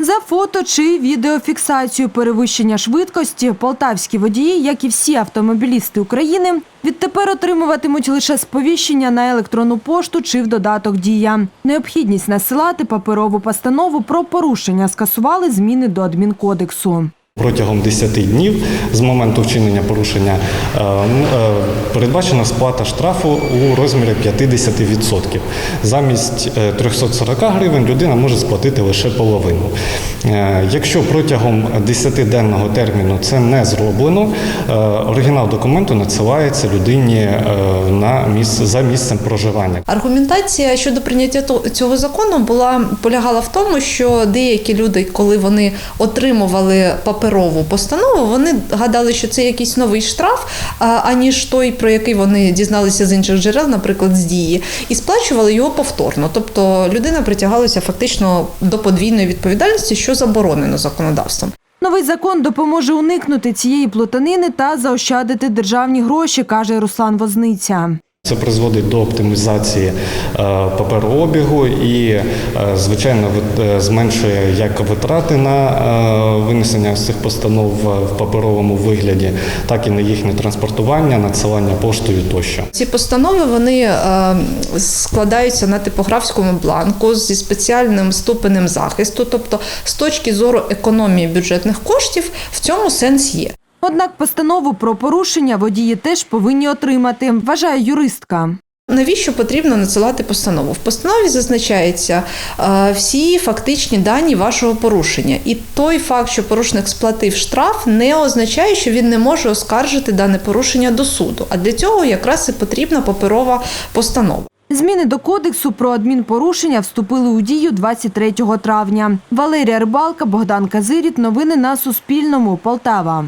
За фото чи відеофіксацію перевищення швидкості полтавські водії, як і всі автомобілісти України, відтепер отримуватимуть лише сповіщення на електронну пошту чи в додаток Дія. Необхідність насилати паперову постанову про порушення скасували зміни до адмінкодексу. Протягом 10 днів з моменту вчинення порушення е, е, передбачена сплата штрафу у розмірі 50%. Замість е, 340 гривень людина може сплатити лише половину. Е, Якщо протягом 10-денного терміну це не зроблено, е, оригінал документу надсилається людині е, на місце за місцем проживання. Аргументація щодо прийняття цього закону була полягала в тому, що деякі люди, коли вони отримували паперову постанову, вони гадали, що це якийсь новий штраф, аніж той, про який вони дізналися з інших джерел, наприклад, з дії, і сплачували його повторно. Тобто людина притягалася фактично до подвійної відповідальності, що заборонено законодавством. Новий закон допоможе уникнути цієї плутанини та заощадити державні гроші, каже Руслан Возниця. Це призводить до оптимізації е, паперообігу і, е, звичайно, е, зменшує як витрати на винесення цих постанов в- паперовому вигляді, так і на їхнє транспортування, надсилання поштою тощо. Ці постанови вони складаються на типографському бланку зі спеціальним ступенем захисту. Тобто, з точки зору економії бюджетних коштів, в цьому сенс є. Однак постанову про порушення водії теж повинні отримати, вважає юристка. Навіщо потрібно надсилати постанову? В постанові зазначається е, всі фактичні дані вашого порушення, і той факт, що порушник сплатив штраф, не означає, що він не може оскаржити дане порушення до суду. А для цього якраз і потрібна паперова постанова. Зміни до кодексу про адмінпорушення вступили у дію 23 травня. Валерія Рибалка, Богдан Казиріт. Новини на Суспільному. Полтава.